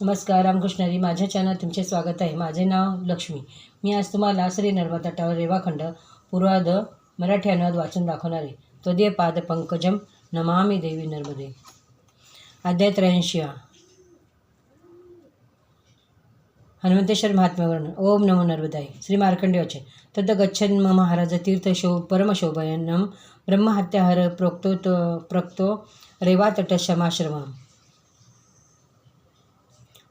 नमस्कार रामकृष्णरी माझ्या चॅनल तुमचे स्वागत आहे. माझे नाव लक्ष्मी. मी आज तुम्हाला श्री नर्मदा तटावर रेवाखंड पूर्वाद मराठी अनुवाद वाचून दाखवणारे. त्वदीय पाद पंकजम नमामि देवी नर्मदे. अध्याय त्र्याऐंशी हनुमंतेश्वर महात्म्यावरून. ओम नमो नर्मदाय. श्री मार्कंडेवाचे तद गच्छन् महाराज तीर्थशो परमशोभयनं ब्रह्महत्याहर प्रोक्तो प्रोक्तो रेवातटशमाश्रमम्.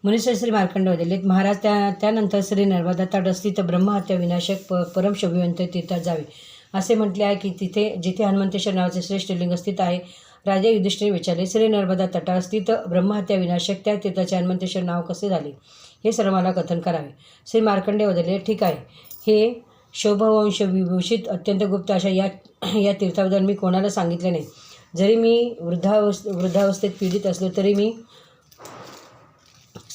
मनुष्य श्री मार्कंड दिलेत महाराज त्या त्यानंतर श्री नर्मदा तट तर ब्रह्महत्या विनाशक प परमशोभिवंत तीर्थात जावे. असे म्हटले आहे की तिथे जिथे हनुमंतेश्वर नावाचे श्रेष्ठ लिंग स्थित आहे राजा युधिष्ठिर विचारले श्री नर्मदा तटा स्थित ब्रह्महत्या विनाशक त्या तीर्थाचे हनुमंतेश्वर नाव कसे झाले? हे सर्व मला कथन करावे. श्री मार्कंडे वदले ठीक आहे. हे शोभवंश विभूषित अत्यंत गुप्त अशा या या तीर्थाबद्दल मी कोणाला सांगितले नाही. जरी मी वृद्धावस्थ वृद्धावस्थेत पीडित असलो तरी मी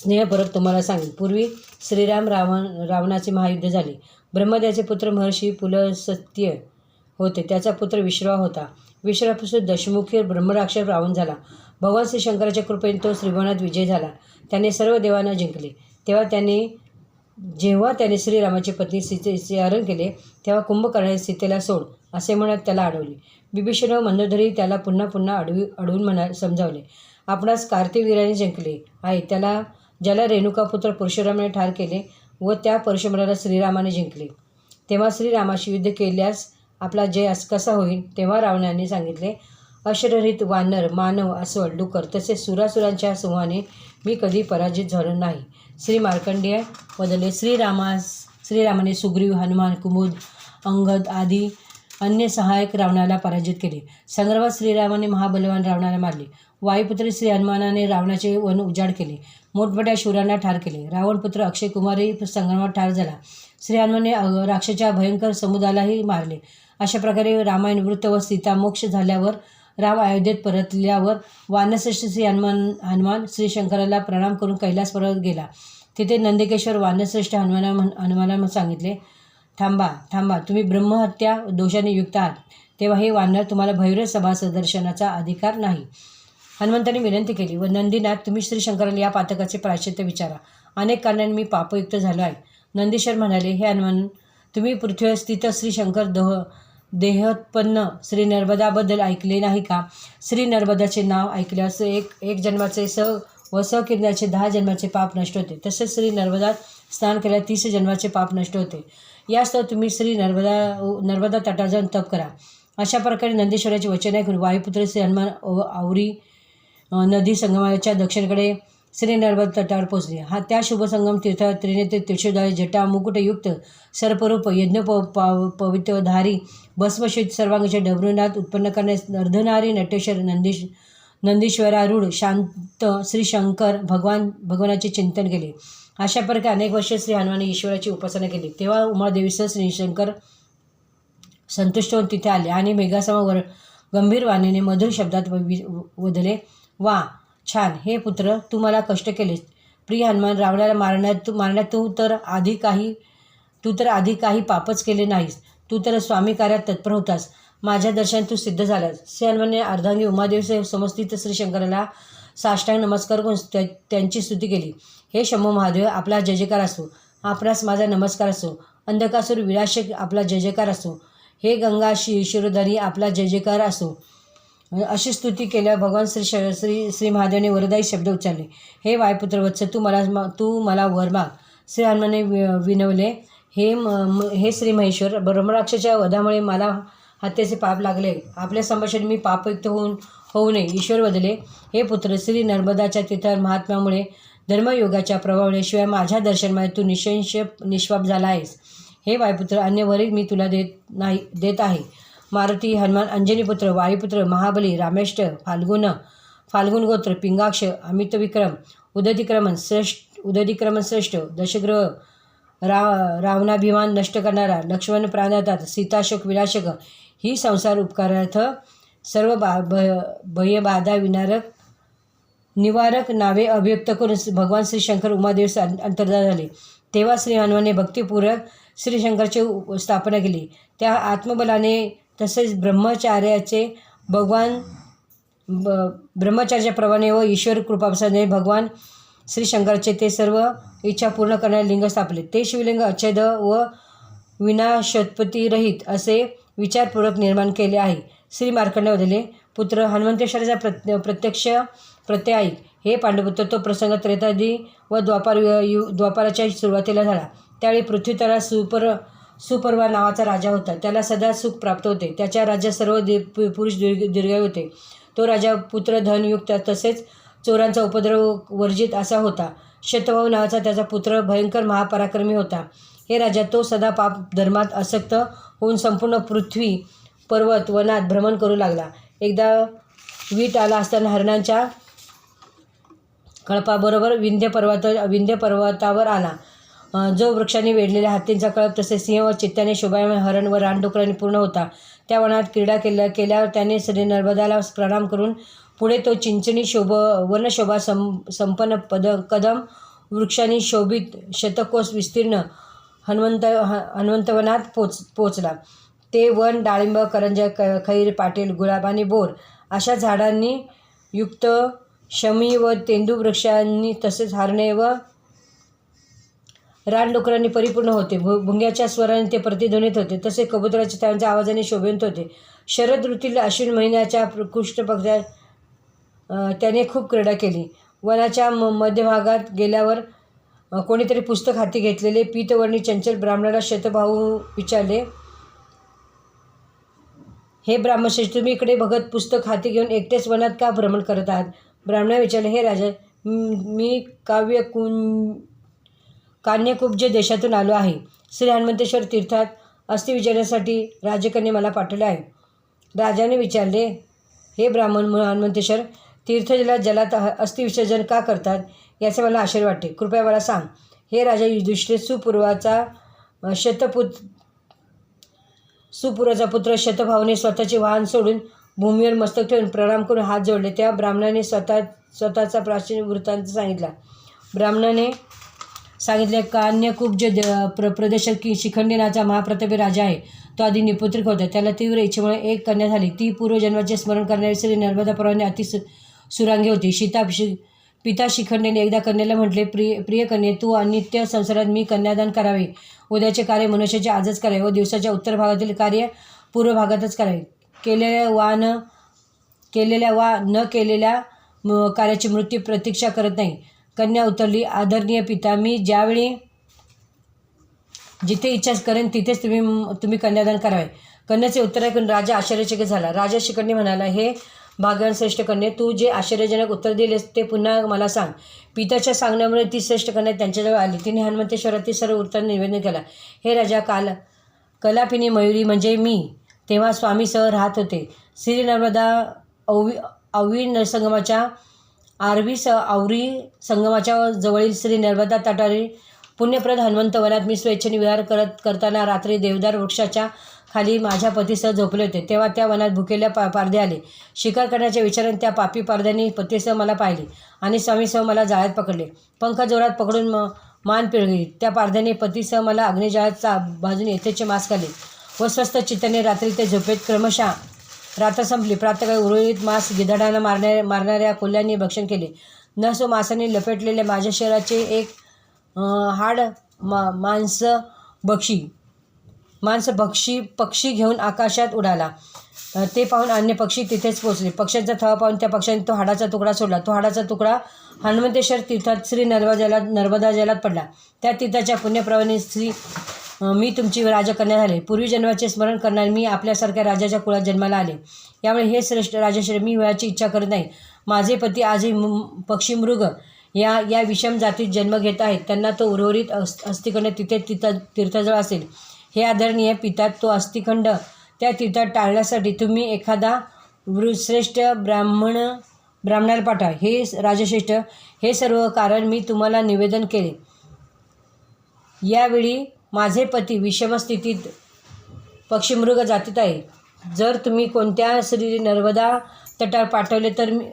स्नेहपूर्वक तुम्हाला सांगेन. पूर्वी श्रीराम रावण रावणाचे महायुद्ध झाले. ब्रह्मदेवाचे पुत्र महर्षी पुलसत्य होते. त्याचा पुत्र विश्वा होता. विश्वापासून दशमुखी ब्रह्मराक्षर रावण झाला. भगवान श्री शंकराच्या कृपेने तो श्रीभवनात विजय झाला. त्याने सर्व देवांना जिंकले. तेव्हा त्याने जेव्हा त्याने श्रीरामाची पत्नी सीतेचे हरण केले तेव्हा कुंभकर्णाने सीतेला सोड असे म्हणत त्याला अडवले. बिभीषण व त्याला पुन्हा पुन्हा अडवी अडवून म्हणा समजावले. आपणास कार्तिकवीराने जिंकले. आहे त्याला ज्याला रेणुकापुत्र परशुरामाने ठार केले व त्या परशुरामाला श्रीरामाने जिंकले. तेव्हा श्रीरामाशी युद्ध केल्यास आपला जय अस कसा होईल तेव्हा रावणाने सांगितले अशरहित वानर मानव अस्वल डुकर तसेच सुरासुरांच्या समूहाने मी कधी पराजित झालो नाही. श्री मार्कंडेय बदलले श्रीरामास श्रीरामाने सुग्रीव हनुमान कुमुद अंगद आदी अन्य सहायक रावणाला पराजित केले. संग्रामात श्रीरामाने महाबलवान रावणाला मारले. वायुपुत्री श्री हनुमानाने रावणाचे वन उजाड केले. मोठमोठ्या शूरांना ठार केले. रावणपुत्र अक्षय कुमारही संग्रामात ठार झाला. श्री हनुमाने राक्षाच्या भयंकर समुदायालाही मारले. अशा प्रकारे रामायण वृत्त व सीता मोक्ष झाल्यावर राम अयोध्येत परतल्यावर वानश्रेष्ठ श्री हनुमान हनुमान श्री शंकराला प्रणाम करून कैलास पर्वत गेला. तिथे नंदिकेश्वर वानश्रेष्ठ हनुमाना हनुमानाला सांगितले थांबा थांबा. तुम्ही ब्रह्महत्या दोषाने युक्त आहात. तेव्हा हे वानर तुम्हाला भैरव सभा सदर्शनाचा अधिकार नाही. हनुमंताने विनंती केली व नंदीनाथ तुम्ही श्री शंकराला या पातकाचे प्राश्चित्य विचारा. अनेक कारणांनी मी पापयुक्त झालो आहे. नंदीश्वर म्हणाले हे हनुमान तुम्ही पृथ्वीवर स्थित श्री शंकर दह देहोत्पन्न श्री नर्मदाबद्दल ऐकले नाही का? श्री नर्मदाचे नाव ऐकल्यास एक एक जन्माचे स व स किरणाचे दहा जन्माचे पाप नष्ट होते. तसेच श्री नर्मदा स्नान केल्या तीस जन्माचे पाप नष्ट होते. यास्तव तुम्ही श्री नर्मदा नर्मदा तटा जाऊन तप करा. अशा प्रकारे नंदेश्वराचे वचन ऐकून वायुपुत्र श्री हनुमान आवरी नदी संगमाच्या दक्षिणेकडे श्री नर्मदा तटावर पोचले हा त्या शुभसंगम तीर्थ ते तीर्थोदारी जटा मुकुटयुक्त सर्परूप यज्ञ प पाव पवित्रधारी भस्मशीत सर्वांगाचे डबरुनाथ उत्पन्न करण्यास अर्धनारी नटेश्वर नंदीश नंदीश्वरारूढ शांत श्री शंकर भगवान भगवानाचे चिंतन केले. अशा प्रकारे अनेक वर्षे श्री हनुमाने ईश्वराची उपासना केली. तेव्हा उमादेवीसह श्रीशंकर संतुष्ट होऊन तिथे आले आणि मेघासमावर गंभीर वाणीने मधुर शब्दात वि- वदले वा छान. हे पुत्र तू मला कष्ट केलेस. प्रिय हनुमान रावणाला मारण्यात तू मारण्यात तू तर आधी काही तू तर आधी काही पापच केले नाहीस. तू तर स्वामी कार्यात तत्पर होतास. माझ्या दर्शन तू सिद्ध झालास. श्री हनुमाने अर्धांगी उमादेवसे समस्थित श्रीशंकराला साष्टांग नमस्कार करून त्या त्यांची स्तुती केली. हे शंभू महादेव आपला जयजयकार असो. आपणास माझा नमस्कार असो. अंधकासूर विलाशक आपला जयजयकार असो. हे गंगा शि शिरोधारी आपला जयजयकार असो. अशी स्तुती केल्या भगवान श्री श श्री श्री महादेवने वरदायी शब्द उच्चारले. हे वायुपुत्र वत्स तू मला तू मला वर माग. श्री हनुमाने वि विनवले हे म म- हे श्री महेश्वर ब्रह्मराक्षाच्या वधामुळे मला हत्येचे पाप लागले. आपल्या संभाषण मी पापयुक्त होऊन होऊ नये. ईश्वर बदले. हे पुत्र श्री नर्मदाच्या तिथं महात्म्यामुळे धर्मयोगाच्या प्रभावाने शिवाय माझ्या दर्शनामुळे तू निशंश निष्पाप झाला आहेस. हे वायुपुत्र अन्य वरील मी तुला देत नाही देत आहे. मारुती हनुमान अंजनीपुत्र वायुपुत्र महाबली रामेष्ट फाल्गुन फाल्गुन गोत्र पिंगाक्ष अमित विक्रम उदतिक्रमण श्रेष्ठ उदधिक्रमण श्रेष्ठ दशग्रह रा रावणाभिमान नष्ट करणारा लक्ष्मण प्राणदात सीताशोक विनाशक ही संसार उपकारार्थ सर्व बा भ भयबाधा विनारक निवारक नावे अभिव्यक्त करून भगवान श्री शंकर उमादेव अंतर्धान झाले. तेव्हा श्री हनुमाने भक्तिपूर्वक श्री शंकरची स्थापना केली. त्या आत्मबलाने तसेच ब्रह्मचार्याचे भगवान ब ब्रह्मचार्याप्रमाणे व ईश्वर कृपाप्रसादने भगवान श्री शंकराचे ते सर्व इच्छा पूर्ण करणारे लिंग स्थापले. ते शिवलिंग अच्छेद व विनाशोत्पत्तीरहित असे विचारपूर्वक निर्माण केले आहे. श्री मार्कंडवदले पुत्र हनुमंतेश्वराचा प्रत्य प्रत्यक्ष प्रत्यायिक हे पांडुपुत्र तो प्रसंग त्रेतादी व द्वापार यु द्वापाराच्या सुरुवातीला झाला. त्यावेळी पृथ्वीतला सुपर सुपर्वा नावाचा राजा होता. त्याला सदा सुख प्राप्त होते. त्याच्या राज्यात सर्व दि पुरुष दीर्घ दीर्घायू होते. तो राजा पुत्र धनयुक्त तसेच चोरांचा उपद्रव वर्जित असा होता. शतभाऊ नावाचा त्याचा पुत्र भयंकर महापराक्रमी होता. हे राजा तो सदा पाप धर्मात आसक्त होऊन संपूर्ण पृथ्वी पर्वत वनात भ्रमण करू लागला. एकदा वीट आला असताना हरणांच्या कळपाबरोबर विंध्य पर्वत विंध्य पर्वतावर आला. जो वृक्षाने वेढलेल्या हत्तींचा कळप तसे सिंह व चित्त्याने शोभायमान हरण व रानडुकरांनी पूर्ण होता. त्या वनात क्रीडा केल्या केल्यावर त्याने श्री नर्मदाला प्रणाम करून पुढे तो चिंचणी शोभ वनशोभा सं संपन्न पद कदम वृक्षांनी शोभित शतकोस विस्तीर्ण हनुमंत ह हनुमंतवनात पोच पोचला. ते वन डाळिंब करंज क खैर पाटील गुलाब आणि बोर अशा झाडांनी युक्त शमी व तेंदू वृक्षांनी तसेच हरणे व रानडुकरांनी परिपूर्ण होते. भु भुंग्याच्या स्वराने ते प्रतिध्वनित होते. तसे कबुतराच्या त्यांच्या आवाजाने शोभित होते. शरद ऋतूतील अश्विन महिन्याच्या कृष्ण पक्षात त्याने खूप क्रीडा केली. वनाच्या म मध्यभागात गेल्यावर कोणीतरी पुस्तक हाती घेतलेले पीतवर्णी चंचल ब्राह्मणाला शतभाऊ विचारले हे ब्राह्मश्रेष्ठ तुम्ही इकडे भगत पुस्तक हाती घेऊन एकटेच वनात का भ्रमण करत आहात? ब्राह्मणा विचारले हे राजा मी काव्य कुं कान्यकुब्ज देशातून आलो आहे. श्री हनुमंतेश्वर तीर्थात अस्थि विचारण्यासाठी राजकन्या मला पाठवले आहे राजाने विचारले हे ब्राह्मण हनुमंतेश्वर तीर्थजला जलात अस्थिविसर्जन का करतात? याचे मला आश्चर्य वाटते. कृपया मला सांग. हे राजा युधिष्ठिर सुपूर्वाचा शतपुत सुपुराचा पुत्र शतभावने स्वतःचे वाहन सोडून भूमीवर मस्तक ठेवून प्रणाम करून हात जोडले. त्या ब्राह्मणाने स्वतः स्वतःचा प्राचीन वृत्तांत सांगितला. ब्राह्मणाने सांगितले कान्यकुब्ज द प्र प्रदेशात की शिखंडी नावाचा महाप्रतापी राजा आहे. तो आधी निपुत्रिक होता. त्याला तीव्र इच्छेमुळे एक कन्या झाली. ती पूर्वजन्माचे स्मरण करण्याविषयी श्री नर्मदा पर्वाने अति सु सुरांगी होती. सीता शि पिता शिखंडेने एकदा कन्याला म्हटले प्रिय प्रिय कन्ये तू अनित्य संसारात मी कन्यादान करावे. उद्याचे कार्य मनुष्याचे आजच करावे व दिवसाच्या उत्तर भागातील कार्य पूर्व भागातच करावे. केलेल्या वा न केलेल्या वा न केलेल्या म- कार्याची मृत्यू प्रतीक्षा करत नाही. कन्या उतरली आदरणीय पिता मी ज्यावेळी जिथे इच्छा करेन तिथेच तुम्ही तुम्ही कन्यादान करावे. कन्याचे उत्तर ऐकून राजा आश्चर्यचकित झाला. राजा शिखंडी म्हणाला हे भाग्यान श्रेष्ठ कन्ये तू जे आश्चर्यजनक उत्तर दिलेस ते पुन्हा मला सांग. पित्याच्या सांगण्यामुळे ती श्रेष्ठ कन्या त्यांच्याजवळ आली. तिने हनुमंतेश्वरातील सर्व उत्तर निवेदन केला. हे राजा काल कलापिनी मयुरी म्हणजे मी तेव्हा स्वामीसह राहत होते. श्री नर्मदा औवी अवी संगमाच्या आरवी स आवरी संगमाच्या जवळील श्री नर्मदा तटावरील पुण्यप्रद हनुमंत वनात मी स्वेच्छेने विहार करत करताना रात्री देवदार वृक्षाच्या खाली माझ्या पतीसह झोपले होते. तेव्हा त्या वनात भुकेल्या पा पारदे आले. शिकार करण्याच्या विचाराने त्या पापी पारद्यांनी पतीसह मला पाहिले आणि स्वामीसह मला जाळ्यात पकडले. पंख जोरात पकडून म मान पिळगली त्या पारद्याने पतीसह मला अग्निजाळाचा बाजूने येथेचे मास खाल्ले व स्वस्त चित्ताने रात्री ते झोपेत क्रमशः रात्र संपली. प्रातकाळी उरळीत मांस गिधाडांना मारण्या मारणाऱ्या कोल्ह्यांनी भक्षण केले. न सो लपेटलेले माझ्या शरीराचे एक हाड मा मांस बक्षी. मांस भक्षी पक्षी घेऊन आकाशात उडाला. ते पाहून अन्य पक्षी तिथेच पोचले पक्ष्यांचा थवा पाहून त्या पक्षाने तो हाडाचा तुकडा सोडला. तो हाडाचा तुकडा हनुमंतेश्वर तीर्थात श्री नर्मदा जलात नर्मदा जलात पडला. त्या तीर्थाच्या पुण्यप्रवाने श्री मी तुमची राजकन्या झाले. पूर्वी जन्माचे स्मरण करणारे मी आपल्यासारख्या राजाच्या कुळात जन्माला आले. यामुळे हे श्रेष्ठ राजश्री मी वयाची इच्छा करत नाही. माझे पती आजही पक्षी मृग या या विषम जातीत जन्म घेत आहेत. त्यांना तो उर्वरित अस् अस्थिखंड तिथे तीर्थ तीर्थजळ असेल. हे आदरणीय पितात तो अस्थिखंड त्या तीर्थात टाळण्यासाठी तुम्ही एखादा वृश्रेष्ठ ब्राह्मण ब्राह्मणाला पाठवा हे राजश्रेष्ठ हे सर्व कारण मी तुम्हाला निवेदन केले. यावेळी माझे पती विषमस्थितीत पक्षीमृग जातीत आहे. जर तुम्ही कोणत्या श्री नर्मदा तटावर पाठवले तर मी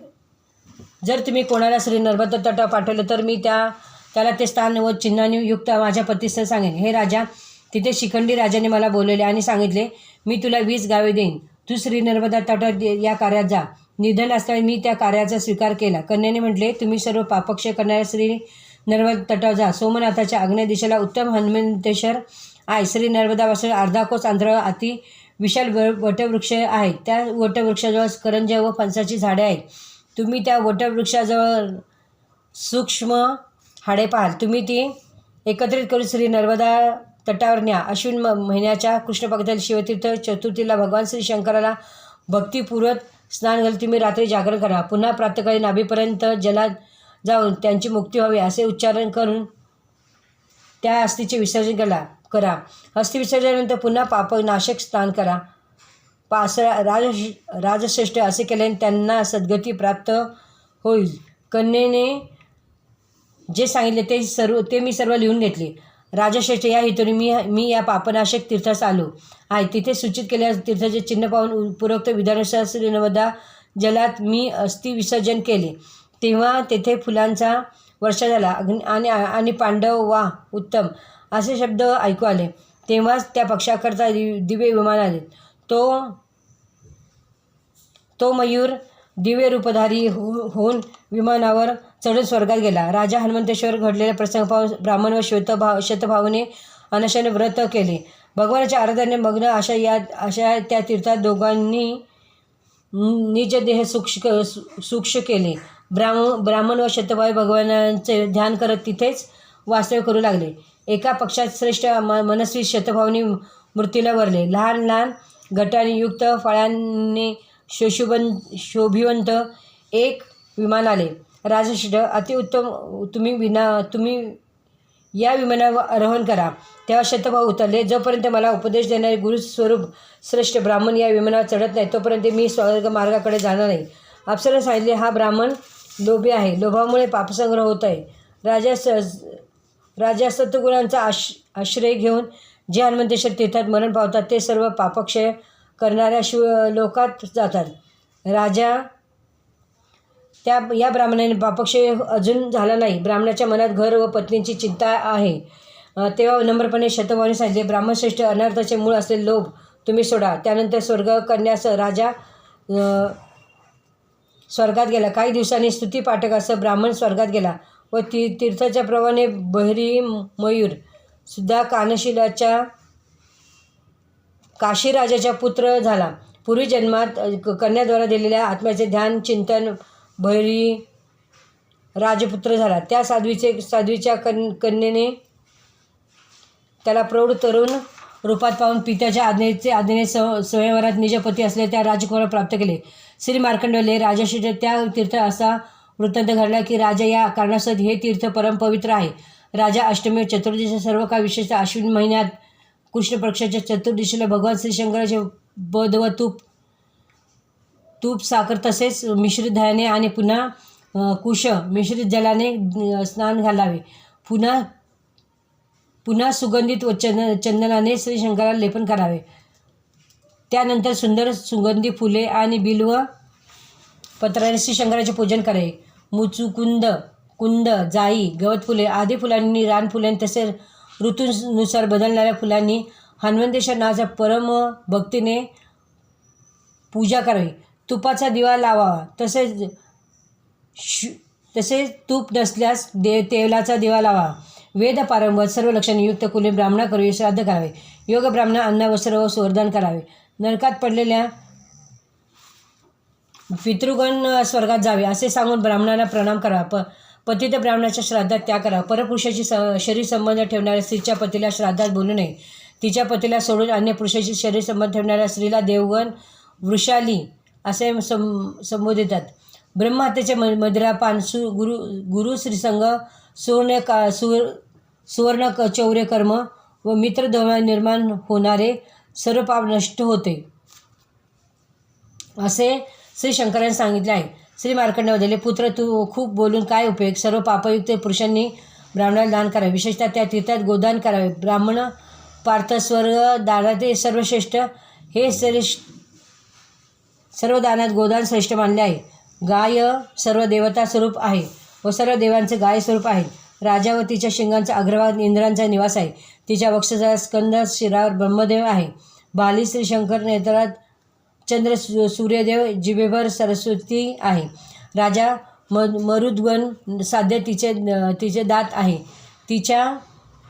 जर तुम्ही कोणाला श्री नर्मदा तटावर पाठवले तर मी त्या त्याला ते स्थान व चिन्हाने युक्त माझ्या पतीस सांगेन. हे राजा तिथे शिखंडी राजाने मला बोलवले आणि सांगितले मी तुला वीस गावे देईन. तू श्री नर्मदा तटात या कार्यात जा. निधन असताना मी त्या कार्याचा स्वीकार केला. कन्याने म्हटले तुम्ही सर्व पापक्षय करणाऱ्या श्री नर्मदा तटावर जा. सोमनाथाच्या आग्नेय दिशेला उत्तम हनुमंतेश्वर आहे. श्री नर्मदापासून अर्धा कोस अंतरावर अति विशाल व वटवृक्ष आहेत. त्या वटवृक्षाजवळ करंज व फणसाची झाडे आहेत. तुम्ही त्या वटवृक्षाजवळ सूक्ष्म हाडे पाहाल. तुम्ही ती एकत्रित करून श्री नर्मदा तटावर न्या. अश्विन म महिन्याच्या कृष्णपक्षातील शिवतीर्थ चतुर्थीला भगवान श्री शंकराला भक्तीपूर्वक स्नान घालून तुम्ही रात्री जागरण करा. पुन्हा प्रातकाळी नाभीपर्यंत जलात जाऊन त्यांची मुक्ती व्हावी असे उच्चारण करून त्या अस्थीचे विसर्जन करा करा. अस्थि विसर्जनानंतर पुन्हा पापनाशक स्नान करा. पास राज राजश्रेष्ठ असे केल्याने त्यांना सद्गती प्राप्त होईल. कन्येने जे सांगितले ते सर्व ते मी सर्व लिहून घेतले. राजश्रेष्ठ या हेतूने मी मी या पापनाशक तीर्थास आलो. आहे तिथे सूचित केलेल्या तीर्थाचे चिन्ह पाहून उपरोक्त विधानुसार नवदा जलात मी अस्थि विसर्जन केले. तेव्हा तेथे फुलांचा वर्षा झाला. अग्नि आणि आणि पांडव वा उत्तम असे शब्द ऐकू आले. तेव्हाच त्या पक्षाकरता दि विमान आले. तो तो मयूर दिव्य रूपधारी हो होऊन विमानावर चढून स्वर्गात गेला. राजा हनुमंतेश्वर घडलेला प्रसंग पाहून ब्राह्मण व श्वेतभाव शतभावने अनशाने व्रत केले. भगवानाच्या आराधने मग्न अशा या अशा त्या तीर्थात दोघांनी निज देह सूक्ष सूक्ष केले. ब्राह्म ब्राह्मण व शतभावी भगवानांचे ध्यान करत तिथेच वास्तव्य करू लागले. एका पक्षात श्रेष्ठ म मनस्वी शतभावनी मृत्यूला वरले लहान लहान गटाने युक्त फळांनी शोशुबन शोभिवंत एक विमान आले. राजश्रेष्ठ अतिउत्तम तुम्ही विना तुम्ही या विमानावर आरोहण करा. तेव्हा शतभाऊ उतरले. जोपर्यंत मला उपदेश देणारे गुरुस्वरूप श्रेष्ठ ब्राह्मण या विमानावर चढत नाही तोपर्यंत मी स्वर्ग मार्गाकडे जाणार नाही. अप्सरा सांगितले हा ब्राह्मण लोभी आहे. लोभामुळे पापसंग्रह होत आहे. राजा स राजा सत्वगुणांचा आश आश्रय घेऊन जे हनुमंतेश्वर तीर्थात मरण पावतात. ते सर्व पापक्षय करणाऱ्या शिव लोकात जातात. राजा त्या या ब्राह्मणाने पापक्षय अजून झाला नाही. ब्राह्मणाच्या मनात घर व पत्नीची चिंता आहे. तेव्हा नम्रपणे शतभावने सांगितले ब्राह्मणश्रेष्ठ अनर्थाचे मूळ असलेले लोभ तुम्ही सोडा. त्यानंतर स्वर्ग करण्यास राजा स्वर्गात गेला. काही दिवसांनी स्तुतीपाठकासह ब्राह्मण स्वर्गात गेला व ती तीर्थाच्या प्रमाणे बहिरी मयूर सुद्धा कानशिलाच्या काशीराजाचा पुत्र झाला. पूर्वी जन्मात कन्याद्वारा दिलेल्या आत्म्याचे ध्यान चिंतन भैरी राजपुत्र झाला. त्या साध्वीचे साध्वीच्या कन कन्येने त्याला प्रौढ तरुण रूपात पाहून पित्याच्या आज्ञेचे आज्ञेने स स्वयंवरात निजपती असलेल्या त्या राजकुमार प्राप्त केले. श्री मार्कंडले राजाशी त्या तीर्थ असा वृत्तांत घडला की राजा या कारणासह हे तीर्थ परमपवित्र आहे. राजा अष्टमी चतुर्दशी सर्व काळ विशेषतः अश्विन महिन्यात कृष्ण पक्षाच्या चतुर्दशीला भगवान श्री शंकराचे बद व तूप तूप साखर तसेच मिश्रित दह्याने आणि पुन्हा कुश मिश्रित जलाने स्नान घालावे. पुन्हा पुन्हा सुगंधित व चंद चंदनाने श्री शंकराला लेपन करावे. त्यानंतर सुंदर सुगंधी फुले आणि बिल्व पत्राने श्री शंकराचे पूजन करावे. मुचुकुंद कुंद जाई गवत फुले आदी फुलांनी रान फुलांनी तसेच ऋतूनुसार बदलणाऱ्या फुलांनी हनुमंतेश्वर नावाच्या परम भक्तीने पूजा करावी. तुपाचा दिवा लावावा तसेच शु तसेच तूप नसल्यास दे तेलाचा दिवा लावा. वेद पारंगत सर्व लक्षणे युक्त कुले ब्राह्मणा करावे श्राद्ध करावे. योग ब्राह्मण अन्न वस्त्र व सुवर्धन करावे. नरकात पडलेल्या पितृगण स्वर्गात जावे असे सांगून ब्राह्मणाला प्रणाम करा प पतित ब्राह्मणाच्या श्राद्धात त्या करा परपुरुषाची स शरीर संबंध ठेवणाऱ्या स्त्रीच्या पतीला श्राद्धात बोलू नये. तिच्या पतीला सोडून अन्य पुरुषाची शरीर संबंध ठेवणाऱ्या स्त्रीला देवगण वृषाली असे सं संबोधितात. ब्रह्महत्येचे म मदिरापान सु गुरु गुरु श्रीसंग सुवर्ण का सुवर सुवर्ण क चौर्य कर्म व मित्रदोहा निर्माण होणारे सर्व पाप नष्ट होते. असे श्री शंकरांनी सांगितले आहे. श्री मार्कंड पुत्र तू खूप बोलून काय उपयोग? सर्व पापयुक्त पुरुषांनी ब्राह्मणाला दान करावे. विशेषतः त्या तीर्थात गोदान करावे. ब्राह्मण पार्थ स्वर्ग दानाते सर्वश्रेष्ठ हे श्रेष्ठ सर्व दानात गोदान श्रेष्ठ मानले आहे. गाय सर्व देवता स्वरूप आहे व सर्व देवांचे गाय स्वरूप आहे. राजा व तिच्या शिंगांचा अग्रभाग इंद्रांचा निवास आहे. तिच्या वक्षचा स्कंद शिरावर ब्रह्मदेव आहे. बाली श्री शंकर नेत्रात चंद्र सूर्यदेव जिबेभर सरस्वती आहे. राजा म मरुद्गण साध्य तिचे तिचे दात आहे. तिच्या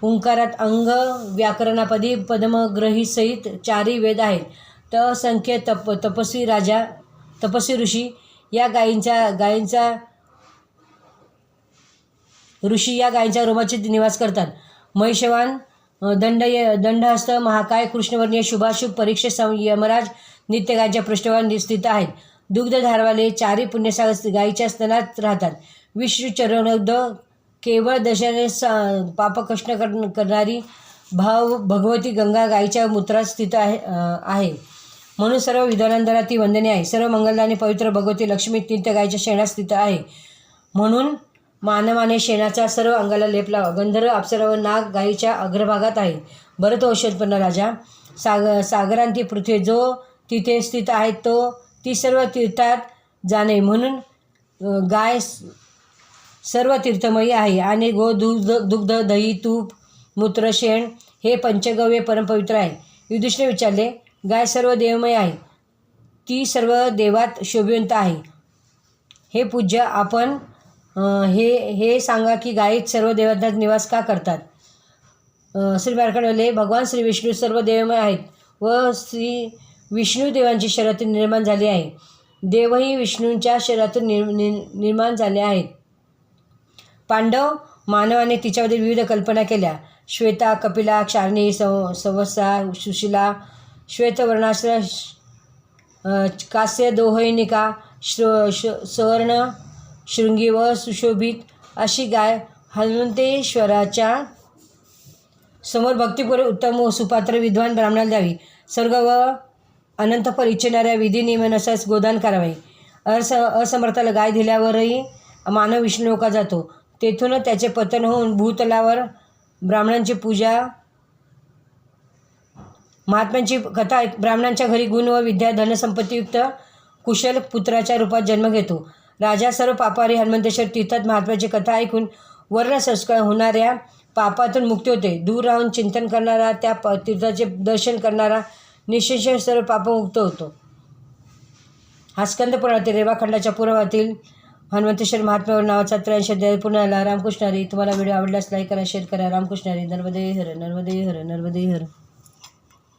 ओंकारात अंग व्याकरणापदी पद्मग्रहीसहित चारी वेद आहेत. त संख्य तप तपस्वी राजा तपस्वी ऋषी या गायींच्या गायींचा ऋषी या गायींच्या रोमाचे निवास करतात. महिषवान दंड दंडहस्त महाकाय कृष्णवर्णीय शुभाशुभ परीक्षे सं यमराज नित्य गायीच्या स्थित आहेत. दुग्धधारवाले चारी पुण्यसागर गायीच्या स्तनात राहतात. विष्णू चरणोद केवळ दशाने सा पापकृष्ण कर करणारी भाव भगवती गंगा गायीच्या मूत्रात स्थित आहे आहे. म्हणून सर्व विधानांदरा ती वंदने आहे. सर्व मंगलदाने पवित्र भगवती लक्ष्मी तीर्थ गायच्या शेणात स्थित आहे. म्हणून मानवाने शेणाचा सर्व अंगाला लेप लावा. गंधर्व अप्सरा व नाग गायीच्या अग्रभागात आहे. भरत औषधपन्न राजा. साग सागरांती पृथ्वी जो तिथे स्थित आहे तो ती सर्व तीर्थात जाणे. म्हणून गाय सर्व तीर्थमयी आहे. आणि गो दुग्ध दुग्ध दही तूप मूत्र शेण हे पंचगव्य परमपवित्र आहे. युधिष्ठिर विचारले गाय सर्व देवमय आहे. ती सर्व देवात शोभिवंत आहे. हे पूज्य आपण हे हे सांगा की गायीत सर्व देवतांत निवास का करतात? श्री बारकडले भगवान श्री विष्णू सर्व देवमय आहेत व श्री विष्णू देवांची शरीरातून निर्माण झाली आहे. देवही विष्णूंच्या शरीरातून निर् नि निर्माण झाले आहेत. पांडव मानवाने तिच्यामध्ये विविध कल्पना केल्या. श्वेता कपिला क्षारणी सव सवसा सुशिला श्वेतवर्णाश्र कास्य दोहैनिका श्र श शृंगी व सुशोभित अशी गाय हनुमंतेश्वराच्या समोर भक्तीपूर्व उत्तम व सुपात्र विद्वान ब्राह्मणाला द्यावी. स्वर्ग व अनंतपर इच्छिणाऱ्या विधी नियमानुसार गोदान करावे. अस असमर्थाला गाय दिल्यावरही मानव विष्णू लोका जातो. तेथून त्याचे पतन होऊन भूतलावर ब्राह्मणांची पूजा महात्म्यांची कथा ऐक- ब्राह्मणांच्या घरी गुण व विद्या धनसंपत्तीयुक्त कुशल पुत्राच्या रूपात जन्म घेतो. राजा सर्व पापारी हनुमंतेश्वर तीर्थात महात्म्याची कथा ऐकून वर्ण संस्कार होणाऱ्या पापातून मुक्ती होते. दूर राहून चिंतन करणारा त्या प तीर्थाचे दर्शन करणारा निश्चय सर्व पापमुक्त होतो. हा स्कंद पुराणातील रेवाखंडाच्या पूर्वातील हनुमंतेश्वर महात्म्यावर नावाचा त्र्याऐंशी अध्याय पुन्हा आला रामकृष्णारी तुम्हाला व्हिडिओ आवडल्यास लाईक करा शेअर करा. रामकृष्णारी नर्मदे हर नर्मदे हर नर्मदे हर.